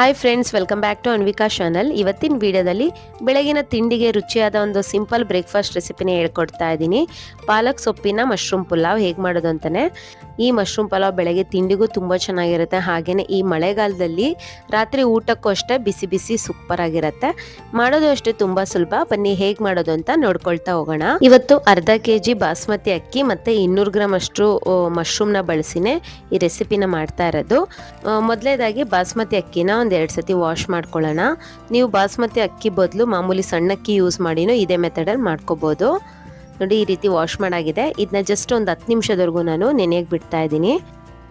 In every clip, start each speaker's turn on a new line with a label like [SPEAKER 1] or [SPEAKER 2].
[SPEAKER 1] Hi friends welcome back to Anvika channel ಇವತ್ತಿನ ವಿಡಿಯೋದಲ್ಲಿ ಬೆಳಗಿನ ತಿಂಡಿಗೆ ರುಚಿಯಾದ ಒಂದು ಸಿಂಪಲ್ ಬ್ರೇಕ್ಫಾಸ್ಟ್ ರೆಸಿಪಿನೇ ಹೇಳ್ಕೊಡ್ತಾ ಇದ್ದೀನಿ. ಪಾಲಕ್ ಸೊಪ್ಪಿನ ಮಶ್ರೂಮ್ ಪುಲಾವ್ ಹೇಗೆ ಮಾಡೋದು ಅಂತಲೇ ಈ ಮಶ್ರೂಮ್ ಪಲಾವ್ ಬೆಳಗ್ಗೆ ತಿಂಡಿಗೂ ತುಂಬ ಚೆನ್ನಾಗಿರುತ್ತೆ. ಹಾಗೆಯೇ ಈ ಮಳೆಗಾಲದಲ್ಲಿ ರಾತ್ರಿ ಊಟಕ್ಕೂ ಅಷ್ಟೇ ಬಿಸಿ ಬಿಸಿ ಸೂಪರ್ ಆಗಿರುತ್ತೆ. ಮಾಡೋದು ಅಷ್ಟೇ ತುಂಬ ಸುಲಭ. ಬನ್ನಿ ಹೇಗೆ ಮಾಡೋದು ಅಂತ ನೋಡ್ಕೊಳ್ತಾ ಹೋಗೋಣ. ಇವತ್ತು ಅರ್ಧ ಕೆ ಜಿ ಬಾಸ್ಮತಿ ಅಕ್ಕಿ ಮತ್ತು ಇನ್ನೂರು ಗ್ರಾಮ್ ಅಷ್ಟು ಮಶ್ರೂಮ್ನ ಬಳಸಿನೇ ಈ ರೆಸಿಪಿನ ಮಾಡ್ತಾ ಇರೋದು. ಮೊದಲೇದಾಗಿ ಬಾಸ್ಮತಿ ಅಕ್ಕಿನ ಎರಡು ಸತಿ ವಾಶ್ ಮಾಡ್ಕೊಳ್ಳೋಣ. ನೀವು ಬಾಸ್ಮತಿ ಅಕ್ಕಿ ಬದಲು ಮಾಮೂಲಿ ಸಣ್ಣ ಅಕ್ಕಿ ಯೂಸ್ ಮಾಡಿನೂ ಇದೇ ಮೆಥಡಲ್ಲಿ ಮಾಡ್ಕೋಬೋದು. ನೋಡಿ, ಈ ರೀತಿ ವಾಶ್ ಮಾಡಾಗಿದೆ. ಇದನ್ನ ಜಸ್ಟ್ ಒಂದು ಹತ್ತು ನಿಮಿಷದವರೆಗೂ ನಾನು ನೆನೆಯಕ್ಕೆ ಬಿಡ್ತಾ ಇದ್ದೀನಿ.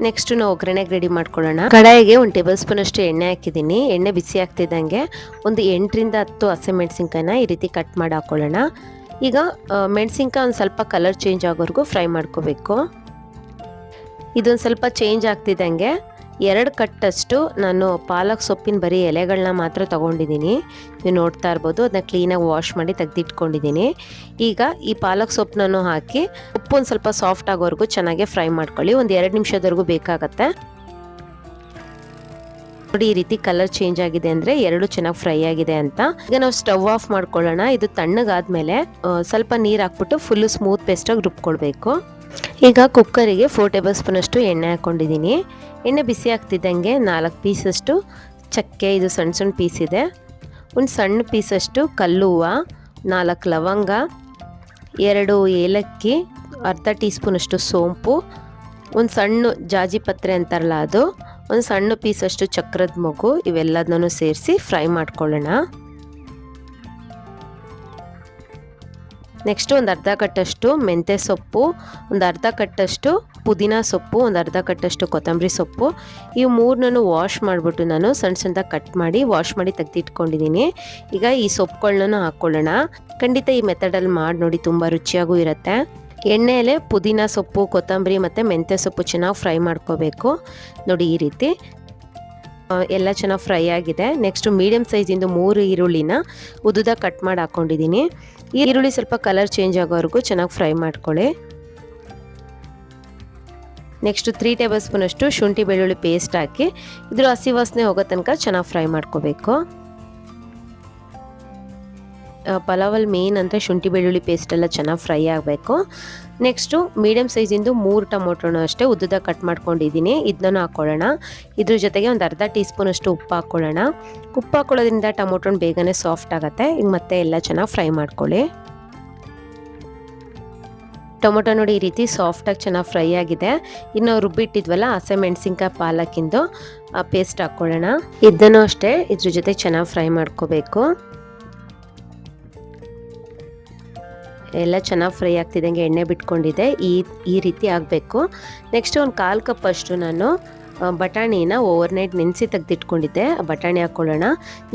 [SPEAKER 1] ನೆಕ್ಸ್ಟ್ ನಾವು ಒಗ್ಗರಣೆಗೆ ರೆಡಿ ಮಾಡ್ಕೊಳ್ಳೋಣ. ಕಡಾಯಿಗೆ ಒಂದು ಟೇಬಲ್ ಸ್ಪೂನ್ ಅಷ್ಟು ಎಣ್ಣೆ ಹಾಕಿದ್ದೀನಿ. ಎಣ್ಣೆ ಬಿಸಿ ಆಗ್ತಿದ್ದಂಗೆ ಒಂದು ಎಂಟರಿಂದ ಹತ್ತು ಹಸಿಮೆಣಸಿನ್ಕಾಯಿನ ಈ ರೀತಿ ಕಟ್ ಮಾಡಿ ಹಾಕೊಳ್ಳೋಣ. ಈಗ ಮೆಣಸಿನ್ಕಾಯಿ ಒಂದು ಸ್ವಲ್ಪ ಕಲರ್ ಚೇಂಜ್ ಆಗೋವರೆಗೂ ಫ್ರೈ ಮಾಡ್ಕೋಬೇಕು. ಇದೊಂದು ಸ್ವಲ್ಪ ಚೇಂಜ್ ಆಗ್ತಿದ್ದಂಗೆ ಎರಡು ಕಟ್ಟಷ್ಟು ನಾನು ಪಾಲಕ್ ಸೊಪ್ಪಿನ ಬರೀ ಎಲೆಗಳನ್ನ ಮಾತ್ರ ತೊಗೊಂಡಿದ್ದೀನಿ. ನೀವು ನೋಡ್ತಾ ಇರ್ಬೋದು, ಅದನ್ನ ಕ್ಲೀನಾಗಿ ವಾಶ್ ಮಾಡಿ ತೆಗೆದಿಟ್ಕೊಂಡಿದ್ದೀನಿ. ಈಗ ಈ ಪಾಲಕ್ ಸೊಪ್ಪನ್ನು ಹಾಕಿ ಉಪ್ಪು ಒಂದು ಸ್ವಲ್ಪ ಸಾಫ್ಟ್ ಆಗೋವರೆಗೂ ಚೆನ್ನಾಗಿ ಫ್ರೈ ಮಾಡ್ಕೊಳ್ಳಿ. ಒಂದು ಎರಡು ನಿಮಿಷದವರೆಗೂ ಬೇಕಾಗತ್ತೆ. ನೋಡಿ, ಈ ರೀತಿ ಕಲರ್ ಚೇಂಜ್ ಆಗಿದೆ ಅಂದರೆ ಎರಡು ಚೆನ್ನಾಗಿ ಫ್ರೈ ಆಗಿದೆ ಅಂತ. ಈಗ ನಾವು ಸ್ಟವ್ ಆಫ್ ಮಾಡ್ಕೊಳ್ಳೋಣ. ಇದು ತಣ್ಣಗಾದ್ಮೇಲೆ ಸ್ವಲ್ಪ ನೀರು ಹಾಕ್ಬಿಟ್ಟು ಫುಲ್ಲು ಸ್ಮೂತ್ ಪೇಸ್ಟಾಗಿ ರುಬ್ಕೊಳ್ಬೇಕು. ಈಗ ಕುಕ್ಕರಿಗೆ ಫೋರ್ ಟೇಬಲ್ ಸ್ಪೂನಷ್ಟು ಎಣ್ಣೆ ಹಾಕ್ಕೊಂಡಿದ್ದೀನಿ. ಎಣ್ಣೆ ಬಿಸಿ ಆಗ್ತಿದ್ದಂಗೆ ನಾಲ್ಕು ಪೀಸಷ್ಟು ಚಕ್ಕೆ, ಇದು ಸಣ್ಣ ಸಣ್ಣ ಪೀಸ್ ಇದೆ. ಒಂದು ಸಣ್ಣ ಪೀಸಷ್ಟು ಕಲ್ಲುವ ನಾಲ್ಕು ಲವಂಗ, ಎರಡು ಏಲಕ್ಕಿ, ಅರ್ಧ ಟೀ ಸ್ಪೂನಷ್ಟು ಸೋಂಪು, ಒಂದು ಸಣ್ಣ ಜಾಜಿ ಪತ್ರೆ ಅಂತಾರಲ್ಲ ಅದು, ಒಂದು ಸಣ್ಣ ಪೀಸಷ್ಟು ಚಕ್ರದ ಮಗು ಇವೆಲ್ಲದನ್ನೂ ಸೇರಿಸಿ ಫ್ರೈ ಮಾಡ್ಕೊಳ್ಳೋಣ. ನೆಕ್ಸ್ಟ್ ಒಂದು ಅರ್ಧ ಕಟ್ಟಷ್ಟು ಮೆಂತ್ಯ ಸೊಪ್ಪು, ಒಂದು ಅರ್ಧ ಕಟ್ಟಷ್ಟು ಪುದೀನ ಸೊಪ್ಪು, ಒಂದು ಅರ್ಧ ಕಟ್ಟಷ್ಟು ಕೊತ್ತಂಬರಿ ಸೊಪ್ಪು. ಈ ಮೂರನ್ನೂ ವಾಶ್ ಮಾಡಿಬಿಟ್ಟು ನಾನು ಸಣ್ಣ ಸಣ್ಣದಾಗಿ ಕಟ್ ಮಾಡಿ ವಾಶ್ ಮಾಡಿ ತೆಗೆದಿಟ್ಕೊಂಡಿದ್ದೀನಿ. ಈಗ ಈ ಸೊಪ್ಪುಗಳನ್ನ ಹಾಕ್ಕೊಳ್ಳೋಣ ಖಂಡಿತ ಈ ಮೆಥಡಲ್ಲಿ ಮಾಡಿ ನೋಡಿ ತುಂಬ ರುಚಿಯಾಗೂ ಇರುತ್ತೆ. ಎಣ್ಣೆಯಲ್ಲೇ ಪುದೀನ ಸೊಪ್ಪು, ಕೊತ್ತಂಬರಿ ಮತ್ತು ಮೆಂತ್ಯ ಸೊಪ್ಪು ಚೆನ್ನಾಗಿ ಫ್ರೈ ಮಾಡ್ಕೋಬೇಕು. ನೋಡಿ ಈ ರೀತಿ. ಎಲ್ಲ ಚೆನ್ನಾಗಿ ಫ್ರೈ ಆಗಿದೆ. ನೆಕ್ಸ್ಟ್ ಮೀಡಿಯಮ್ ಸೈಜಿಂದು ಮೂರು ಈರುಳ್ಳಿನ ಉದ್ದುದ ಕಟ್ ಮಾಡಿ ಹಾಕ್ಕೊಂಡಿದ್ದೀನಿ ಈರುಳ್ಳಿ ಸ್ವಲ್ಪ ಕಲರ್ ಚೇಂಜ್ ಆಗೋವರೆಗೂ ಚೆನ್ನಾಗಿ ಫ್ರೈ ಮಾಡ್ಕೊಳ್ಳಿ. ನೆಕ್ಸ್ಟು ತ್ರೀ ಟೇಬಲ್ ಸ್ಪೂನಷ್ಟು ಶುಂಠಿ ಬೆಳ್ಳುಳ್ಳಿ ಪೇಸ್ಟ್ ಹಾಕಿ ಇದ್ರ ಹಸಿ ವಾಸನೆ ಹೋಗೋ ತನಕ ಚೆನ್ನಾಗಿ ಫ್ರೈ ಮಾಡ್ಕೋಬೇಕು. ಪಲಾವಲ್ಲಿ ಮೇನ್ ಅಂದರೆ ಶುಂಠಿ ಬೆಳ್ಳುಳ್ಳಿ ಪೇಸ್ಟ್ ಎಲ್ಲ ಚೆನ್ನಾಗಿ ಫ್ರೈ ಆಗಬೇಕು. ನೆಕ್ಸ್ಟು ಮೀಡಿಯಮ್ ಸೈಜಿಂದು ಮೂರು ಟೊಮೊಟೊನೂ ಅಷ್ಟೇ ಉದ್ದದ ಕಟ್ ಮಾಡ್ಕೊಂಡಿದ್ದೀನಿ. ಇದನ್ನೂ ಹಾಕ್ಕೊಳ್ಳೋಣ ಇದ್ರ ಜೊತೆಗೆ ಒಂದು ಅರ್ಧ ಟೀ ಸ್ಪೂನಷ್ಟು ಉಪ್ಪು ಹಾಕ್ಕೊಳ್ಳೋಣ ಉಪ್ಪು ಹಾಕ್ಕೊಳ್ಳೋದ್ರಿಂದ ಟೊಮೊಟೊನ ಬೇಗನೆ ಸಾಫ್ಟ್ ಆಗುತ್ತೆ. ಈಗ ಮತ್ತೆ ಎಲ್ಲ ಚೆನ್ನಾಗಿ ಫ್ರೈ ಮಾಡ್ಕೊಳ್ಳಿ. ಟೊಮೊಟೊ ನೋಡಿ ಈ ರೀತಿ ಸಾಫ್ಟಾಗಿ ಚೆನ್ನಾಗಿ ಫ್ರೈ ಆಗಿದೆ. ಇನ್ನು ರುಬ್ಬಿಟ್ಟಿದ್ವಲ್ಲ ಹಸೆ ಮೆಣಸಿನ್ಕಾಯಿ ಪಾಲಕ್ಕಿಂದು ಪೇಸ್ಟ್ ಹಾಕ್ಕೊಳ್ಳೋಣ ಇದನ್ನು ಅಷ್ಟೇ. ಇದ್ರ ಜೊತೆ ಚೆನ್ನಾಗಿ ಫ್ರೈ ಮಾಡ್ಕೋಬೇಕು. ಎಲ್ಲ ಚೆನ್ನಾಗಿ ಫ್ರೈ ಆಗ್ತಿದ್ದಂಗೆ ಎಣ್ಣೆ ಬಿಟ್ಕೊಂಡಿದೆ ಈ ಈ ರೀತಿ ಆಗಬೇಕು. ನೆಕ್ಸ್ಟ್ ಒಂದು ಕಾಲು ಕಪ್ ಅಷ್ಟು ನಾನು ಬಟಾಣಿನ ಓವರ್ನೈಟ್ ನೆನೆಸಿ ತೆಗೆದಿಟ್ಕೊಂಡಿದ್ದೆ. ಬಟಾಣಿ ಹಾಕ್ಕೊಳ್ಳೋಣ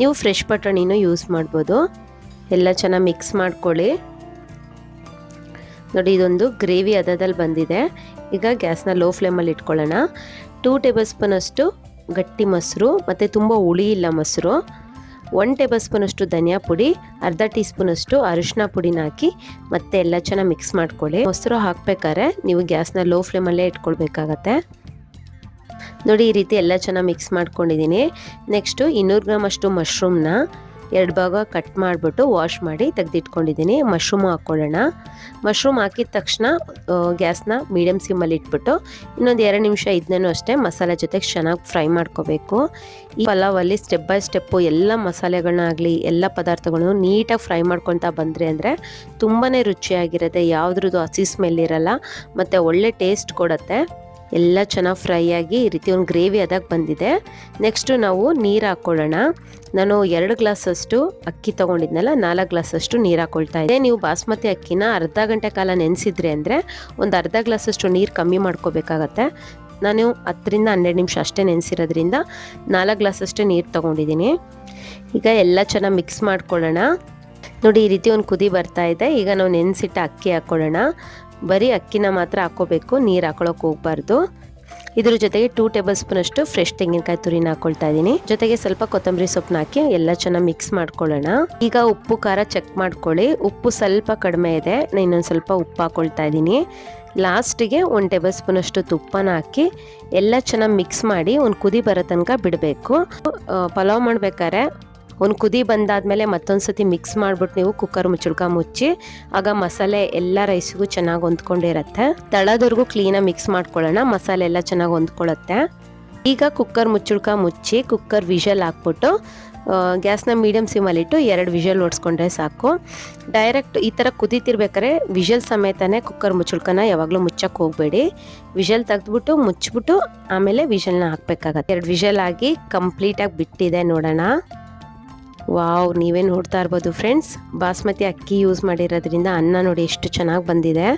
[SPEAKER 1] ನೀವು ಫ್ರೆಶ್ ಬಟಾಣಿನೂ ಯೂಸ್ ಮಾಡ್ಬೋದು. ಎಲ್ಲ ಚೆನ್ನಾಗಿ ಮಿಕ್ಸ್ ಮಾಡ್ಕೊಳ್ಳಿ. ನೋಡಿ, ಇದೊಂದು ಗ್ರೇವಿ ಅದದಲ್ಲಿ ಬಂದಿದೆ. ಈಗ ಗ್ಯಾಸ್ನ ಲೋ ಫ್ಲೇಮಲ್ಲಿ ಇಟ್ಕೊಳ್ಳೋಣ. ಟೂ ಟೇಬಲ್ ಸ್ಪೂನಷ್ಟು ಗಟ್ಟಿ ಮೊಸರು, ಮತ್ತು ತುಂಬ ಹುಳಿ ಇಲ್ಲ ಮೊಸರು. ಒನ್ ಟೇಬಲ್ ಸ್ಪೂನಷ್ಟು ಧನಿಯಾ ಪುಡಿ, ಅರ್ಧ ಟೀ ಸ್ಪೂನಷ್ಟು ಅರಿಶಿನ ಪುಡಿನ ಹಾಕಿ ಮತ್ತೆ ಎಲ್ಲ ಚೆನ್ನಾಗಿ ಮಿಕ್ಸ್ ಮಾಡ್ಕೊಳ್ಳಿ. ಮೊಸರು ಹಾಕ್ಬೇಕಾದ್ರೆ ನೀವು ಗ್ಯಾಸ್ನ ಲೋ ಫ್ಲೇಮಲ್ಲೇ ಇಟ್ಕೊಳ್ಬೇಕಾಗತ್ತೆ. ನೋಡಿ ಈ ರೀತಿ ಎಲ್ಲ ಚೆನ್ನಾಗಿ ಮಿಕ್ಸ್ ಮಾಡ್ಕೊಂಡಿದ್ದೀನಿ. ನೆಕ್ಸ್ಟು ಇನ್ನೂರು ಗ್ರಾಮ್ ಅಷ್ಟು ಮಶ್ರೂಮ್ನ ಎರಡು ಭಾಗ ಕಟ್ ಮಾಡಿಬಿಟ್ಟು ವಾಶ್ ಮಾಡಿ ತೆಗೆದಿಟ್ಕೊಂಡಿದ್ದೀನಿ. ಮಶ್ರೂಮ್ ಹಾಕ್ಕೊಳ್ಳೋಣ. ಮಶ್ರೂಮ್ ಹಾಕಿದ ತಕ್ಷಣ ಗ್ಯಾಸ್ನ ಮೀಡಿಯಮ್ ಸಿಮ್ಮಲ್ಲಿ ಇಟ್ಬಿಟ್ಟು ಇನ್ನೊಂದು ಎರಡು ನಿಮಿಷ ಇದನ್ನೂ ಅಷ್ಟೇ ಮಸಾಲೆ ಜೊತೆಗೆ ಚೆನ್ನಾಗಿ ಫ್ರೈ ಮಾಡ್ಕೋಬೇಕು. ಈ ಪಲಾವಲ್ಲಿ ಸ್ಟೆಪ್ ಬೈ ಸ್ಟೆಪ್ಪು ಎಲ್ಲ ಮಸಾಲೆಗಳನ್ನಾಗಲಿ, ಎಲ್ಲ ಪದಾರ್ಥಗಳನ್ನು ನೀಟಾಗಿ ಫ್ರೈ ಮಾಡ್ಕೊತಾ ಬಂದರೆ ಅಂದರೆ ತುಂಬಾ ರುಚಿಯಾಗಿರುತ್ತೆ. ಯಾವುದ್ರದ್ದು ಹಸಿ ಸ್ಮೆಲ್ ಇರಲ್ಲ, ಮತ್ತು ಒಳ್ಳೆ ಟೇಸ್ಟ್ ಕೊಡುತ್ತೆ. ಎಲ್ಲ ಚೆನ್ನಾಗಿ ಫ್ರೈ ಆಗಿ ಈ ರೀತಿ ಒಂದು ಗ್ರೇವಿ ಅದಾಗ ಬಂದಿದೆ. ನೆಕ್ಸ್ಟು ನಾವು ನೀರು ಹಾಕ್ಕೊಳ್ಳೋಣ ನಾನು ಎರಡು ಗ್ಲಾಸಷ್ಟು ಅಕ್ಕಿ ತೊಗೊಂಡಿದ್ನಲ್ಲ, ನಾಲ್ಕು ಗ್ಲಾಸಷ್ಟು ನೀರು ಹಾಕ್ಕೊಳ್ತಾ ಇದ್ದೆ. ನೀವು ಬಾಸ್ಮತಿ ಅಕ್ಕಿನ ಅರ್ಧ ಗಂಟೆ ಕಾಲ ನೆನೆಸಿದ್ರಿ ಅಂದರೆ ಒಂದು ಅರ್ಧ ಗ್ಲಾಸಷ್ಟು ನೀರು ಕಮ್ಮಿ ಮಾಡ್ಕೋಬೇಕಾಗತ್ತೆ. ನಾನು ಹತ್ತರಿಂದ ಹನ್ನೆರಡು ನಿಮಿಷ ಅಷ್ಟೇ ನೆನೆಸಿರೋದ್ರಿಂದ ನಾಲ್ಕು ಗ್ಲಾಸಷ್ಟೇ ನೀರು ತೊಗೊಂಡಿದ್ದೀನಿ. ಈಗ ಎಲ್ಲ ಚೆನ್ನಾಗಿ ಮಿಕ್ಸ್ ಮಾಡ್ಕೊಳ್ಳೋಣ. ನೋಡಿ, ಈ ರೀತಿ ಒಂದು ಕುದಿ ಬರ್ತಾ ಇದೆ. ಈಗ ನಾವು ನೆನೆಸಿಟ್ಟ ಅಕ್ಕಿ ಹಾಕ್ಕೊಳ್ಳೋಣ ಬರೀ ಅಕ್ಕಿನ ಮಾತ್ರ ಹಾಕ್ಕೋಬೇಕು, ನೀರು ಹಾಕೊಳ್ಳೋಕೆ ಹೋಗ್ಬಾರ್ದು. ಇದ್ರ ಜೊತೆಗೆ ಟೂ ಟೇಬಲ್ ಸ್ಪೂನ್ ಅಷ್ಟು ಫ್ರೆಶ್ ತೆಂಗಿನಕಾಯಿ ತುರಿನ ಹಾಕೊಳ್ತಾ ಇದ್ದೀನಿ ಜೊತೆಗೆ ಸ್ವಲ್ಪ ಕೊತ್ತಂಬರಿ ಸೊಪ್ಪನ್ನ ಹಾಕಿ ಎಲ್ಲ ಚೆನ್ನಾಗಿ ಮಿಕ್ಸ್ ಮಾಡ್ಕೊಳ್ಳೋಣ. ಈಗ ಉಪ್ಪು, ಖಾರ ಚೆಕ್ ಮಾಡ್ಕೊಳ್ಳಿ. ಉಪ್ಪು ಸ್ವಲ್ಪ ಕಡಿಮೆ ಇದೆ ನಾನು ಇನ್ನೊಂದು ಸ್ವಲ್ಪ ಉಪ್ಪು ಹಾಕೊಳ್ತಾ ಇದ್ದೀನಿ ಲಾಸ್ಟಿಗೆ ಒಂದು ಟೇಬಲ್ ಸ್ಪೂನ್ ಅಷ್ಟು ತುಪ್ಪನ ಹಾಕಿ ಎಲ್ಲ ಚೆನ್ನಾಗಿ ಮಿಕ್ಸ್ ಮಾಡಿ ಒಂದು ಕುದಿ ಬರೋ ತನಕ ಬಿಡಬೇಕು. ಪಲಾವ್ ಮಾಡ್ಬೇಕಾದ್ರೆ ಒಂದು ಕುದಿ ಬಂದಾದಮೇಲೆ ಮತ್ತೊಂದು ಸತಿ ಮಿಕ್ಸ್ ಮಾಡಿಬಿಟ್ಟು ನೀವು ಕುಕ್ಕರ್ ಮುಚ್ಚುಳ್ಕ ಮುಚ್ಚಿ, ಆಗ ಮಸಾಲೆ ಎಲ್ಲ ರೈಸ್ಗೂ ಚೆನ್ನಾಗಿ ಹೊಂದ್ಕೊಂಡಿರತ್ತೆ. ತಳದವರೆಗೂ ಕ್ಲೀನಾಗಿ ಮಿಕ್ಸ್ ಮಾಡ್ಕೊಳ್ಳೋಣ, ಮಸಾಲೆ ಎಲ್ಲ ಚೆನ್ನಾಗಿ ಹೊಂದ್ಕೊಳ್ಳುತ್ತೆ. ಈಗ ಕುಕ್ಕರ್ ಮುಚ್ಚುಳ್ಕ ಮುಚ್ಚಿ ಕುಕ್ಕರ್ ವಿಷಲ್ ಹಾಕ್ಬಿಟ್ಟು ಗ್ಯಾಸ್ನ ಮೀಡಿಯಮ್ ಸಿಮಲ್ಲಿಟ್ಟು ಎರಡು ವಿಷಲ್ ಓಡಿಸ್ಕೊಂಡ್ರೆ ಸಾಕು. ಡೈರೆಕ್ಟ್ ಈ ಥರ ಕುದೀತಿರ್ಬೇಕಾದ್ರೆ ವಿಷಲ್ ಸಮೇತನೇ ಕುಕ್ಕರ್ ಮುಚ್ಚುಳ್ಕನ ಯಾವಾಗಲೂ ಮುಚ್ಚಕ್ಕೆ ಹೋಗಬೇಡಿ. ವಿಷಲ್ ತೆಗೆದ್ಬಿಟ್ಟು ಮುಚ್ಚಿಬಿಟ್ಟು ಆಮೇಲೆ ವಿಷಲ್ನ ಹಾಕ್ಬೇಕಾಗತ್ತೆ. ಎರಡು ವಿಷಲ್ ಆಗಿ ಕಂಪ್ಲೀಟಾಗಿ ಬಿಟ್ಟಿದೆ ನೋಡೋಣ. ವಾವ್ ನೀವೇ ನೋಡ್ತಾ ಇರ್ಬೋದು ಫ್ರೆಂಡ್ಸ್ ಬಾಸ್ಮತಿ ಅಕ್ಕಿ ಯೂಸ್ ಮಾಡಿರೋದ್ರಿಂದ ಅನ್ನ ನೋಡಿ ಎಷ್ಟು ಚೆನ್ನಾಗಿ ಬಂದಿದೆ.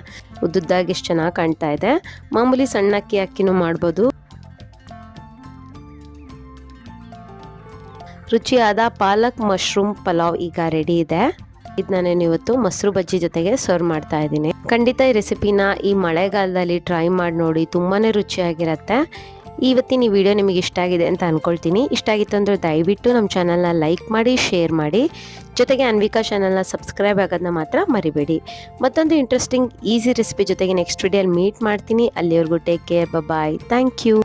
[SPEAKER 1] ಉದ್ದುದ್ದಾಗಿ ಎಷ್ಟು ಚೆನ್ನಾಗಿ ಕಾಣ್ತಾ ಇದೆ. ಮಾಮೂಲಿ ಸಣ್ಣ ಅಕ್ಕಿ ಅಕ್ಕಿನೂ ಮಾಡ್ಬೋದು. ರುಚಿಯಾದ ಪಾಲಕ್ ಮಶ್ರೂಮ್ ಪಲಾವ್ ಈಗ ರೆಡಿ ಇದೆ. ಇದು ನಾನು ಇವತ್ತು ಮೊಸರು ಬಜ್ಜಿ ಜೊತೆಗೆ ಸರ್ವ್ ಮಾಡ್ತಾ ಇದ್ದೀನಿ. ಖಂಡಿತ ಈ ರೆಸಿಪಿನ ಈ ಮಳೆಗಾಲದಲ್ಲಿ ಟ್ರೈ ಮಾಡಿ ನೋಡಿ ತುಂಬಾ ರುಚಿಯಾಗಿರುತ್ತೆ. ಇವತ್ತಿನ ಈ ವಿಡಿಯೋ ನಿಮಗೆ ಇಷ್ಟ ಆಗಿದೆ ಅಂತ ಅಂದ್ಕೊಳ್ತೀನಿ ಇಷ್ಟ ಆಗಿತ್ತು ಅಂದರೆ ದಯವಿಟ್ಟು ನಮ್ಮ ಚಾನಲ್ನ ಲೈಕ್ ಮಾಡಿ ಶೇರ್ ಮಾಡಿ. ಜೊತೆಗೆ ಅನ್ವಿಕಾ ಚಾನಲ್ನ ಸಬ್ಸ್ಕ್ರೈಬ್ ಆಗೋದನ್ನ ಮಾತ್ರ ಮರಿಬೇಡಿ. ಮತ್ತೊಂದು ಇಂಟ್ರೆಸ್ಟಿಂಗ್ ಈಸಿ ರೆಸಿಪಿ ಜೊತೆಗೆ ನೆಕ್ಸ್ಟ್ ವಿಡಿಯೋಲಿ ಮೀಟ್ ಮಾಡ್ತೀನಿ. ಅಲ್ಲಿವರೆಗೂ take care bye thank you